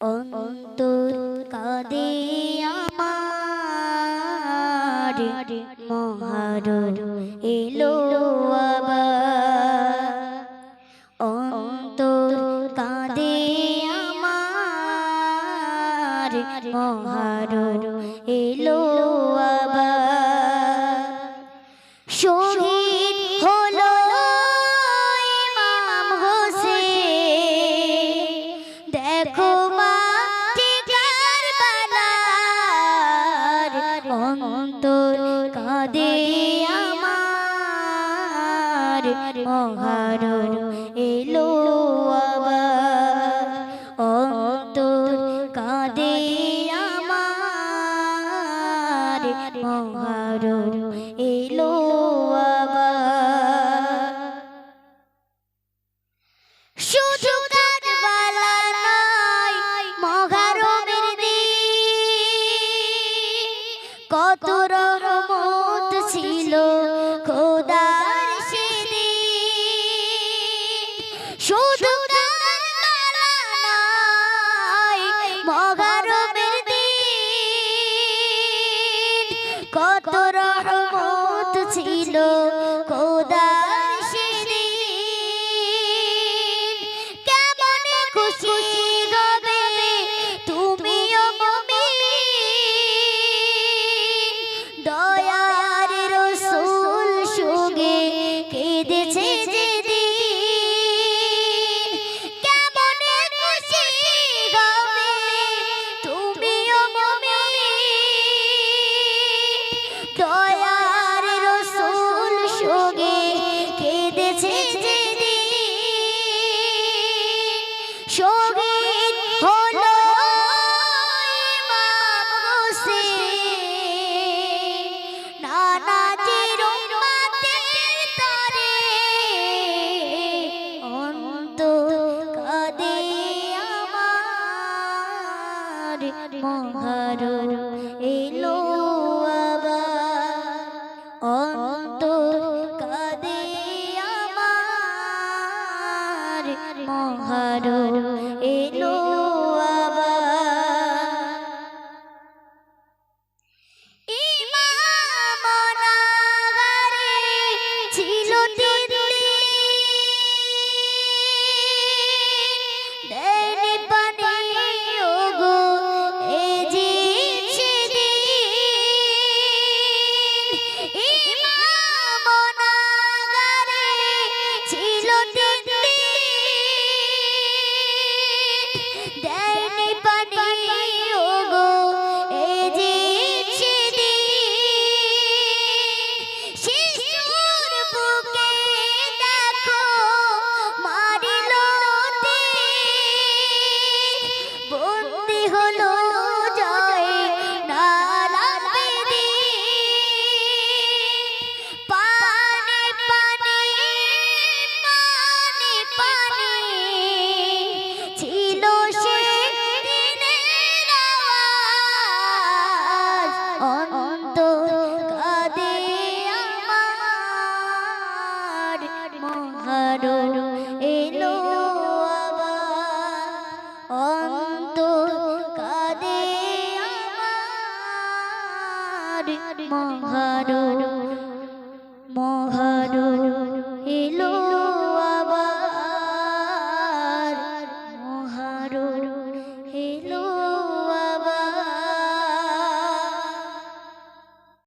অন্তর কাদে আমার। মহার এলো অন্তর কাদে আমার। মহার এলো শহীদ তোমার মহারণ এলো। ছিল খোদার সেদিন। কেমন খুশি হবে তুমিও মুমিন? দয়ার রসুল সুগে কেঁদেছে যেদিন। কেমন খুশি হবে তুমিও মুমিন? মহারণ এলো আবার। অন্ত কাদে আমার। মহারণ এলো মহারো মহা